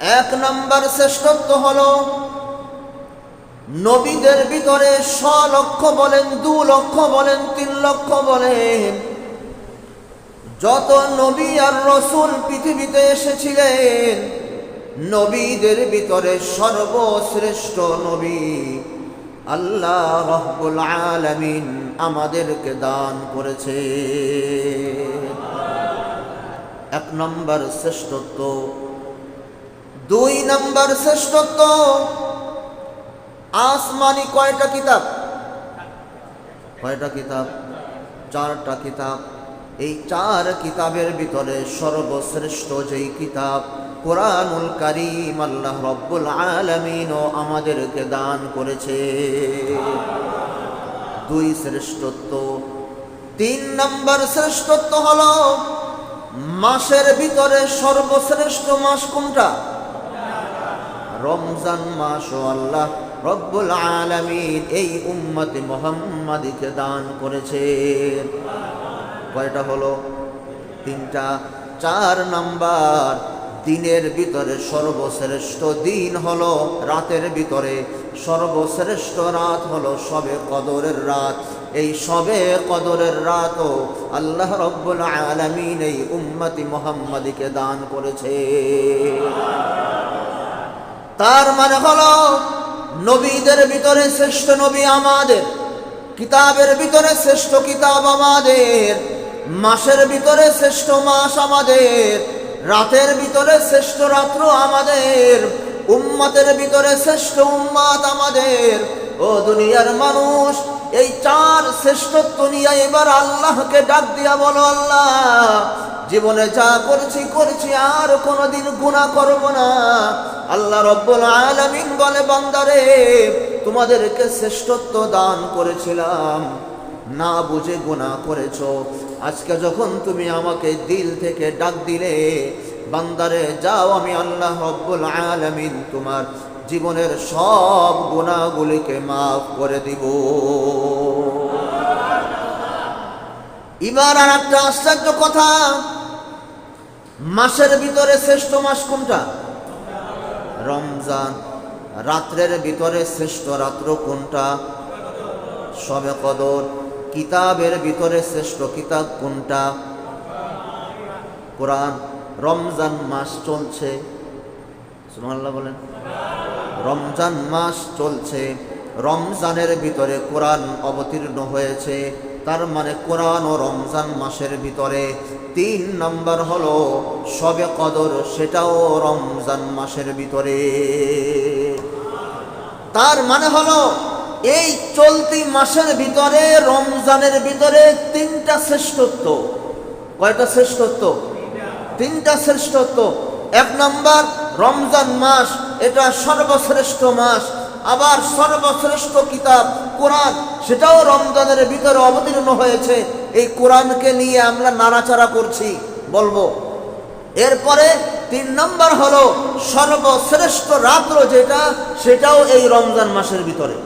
এক নম্বর শ্রেষ্ঠত্ব হল, নবীদের ভিতরে শ লক্ষ বলেন, দু লক্ষ বলেন, তিন লক্ষ বলেন। যত নবী আর রসুল পৃথিবীতে এসেছিলেন, নবীদের ভিতরে সর্বশ্রেষ্ঠ নবী আল্লাহ রব্বুল আলামিন আমাদেরকে দান করেছে এক নম্বর শ্রেষ্ঠত্ব দুই নম্বর শ্রেষ্ঠত্ব, আসমানি কয়টা কিতাব? কয়টা কিতাব? চারটা কিতাব। এই চার কিতাবের ভিতরে সর্বশ্রেষ্ঠ যেই কিতাব কোরআনুল কারিম আল্লাহ রব্বুল আলমিনও আমাদেরকে দান করেছে। দুই শ্রেষ্ঠত্ব। তিন নম্বর শ্রেষ্ঠত্ব হল মাসের ভিতরে সর্বশ্রেষ্ঠ মাস কোনটা? রমজান মাস আল্লাহ রব্বুল আলামিন এই উম্মতে মোহাম্মদীকে দান করেছে কয়টা হলো? তিনটা। চার নাম্বার, দিনের ভিতরে সর্বশ্রেষ্ঠ দিন হলো রাতের ভিতরে। সর্বশ্রেষ্ঠ রাত হলো সবে কদরের রাত। এই সবে কদরের রাতও আল্লাহ রব্বুল আলামিন এই উম্মতি মোহাম্মদীকে দান করেছে তার মানে হলো, নবীদের ভিতরে শ্রেষ্ঠ নবী আমাদের, কিতাবের ভিতরে শ্রেষ্ঠ কিতাব আমাদের, মাসের ভিতরে শ্রেষ্ঠ মাস আমাদের, রাতের ভিতরে শ্রেষ্ঠ রাত্র আমাদের উম্মাতের ভিতরে শ্রেষ্ঠ উম্মাত আমাদের ও দুনিয়ার মানুষ, এই চার শ্রেষ্ঠত্ব নিয়ে এবার আল্লাহকে ডাক দিয়া বলো, আল্লাহ, জীবনে যা করছি করছি, আর কোনোদিন গুণা করব না। আল্লাহ রব্বুল আলামিন বলে, বান্দারে, তোমাদেরকে শ্রেষ্ঠত্ব দান করেছিলাম। না বুঝে গুণা করেছ। আজকে যখন তুমি আমাকে দিল থেকে ডাক দিলে, বান্দারে, যাও আমি আল্লাহ রব্বুল আলামিন তোমার জীবনের সব গুণাগুলিকে মাফ করে দিব। এবার আর একটা আশ্চর্য কথা, মাসের ভিতরে শ্রেষ্ঠ মাস কোনটা? রমজান। রাত্রের ভিতরে শ্রেষ্ঠ রাত্র কোনটা? সবে কদর। কিতাবের ভিতরে শ্রেষ্ঠ কিতাব কোনটা? কোরআন। রমজান মাস চলছে। সুবহানাল্লাহ বলেন। রমজান মাস চলছে। রমজানের ভিতরে কোরআন অবতীর্ণ হয়েছে। তার মানে কোরআন ও রমজান মাসের ভিতরে তিন নম্বর হলো, সবে কদর সেটাও রমজান মাসের ভিতরে। তার মানে হলো, এই চলতি মাসের ভিতরে, রমজানের ভিতরে তিনটা শ্রেষ্ঠত্ব। কয়টা শ্রেষ্ঠত্ব? তিনটা শ্রেষ্ঠত্ব। এক নম্বর রমজান মাস, এটা সর্বশ্রেষ্ঠ মাস। আবার সর্বশ্রেষ্ঠ কিতাব, কোরআন, সেটাও রমজানের ভিতরে অবতীর্ণ হয়েছে। এই কোরআনকে নিয়ে আমরা নাড়াচাড়া করছি। বলব, এরপরে তিন নম্বর হলো সর্বশ্রেষ্ঠ রাত্র যেটা, সেটাও এই রমজান মাসের ভিতরে।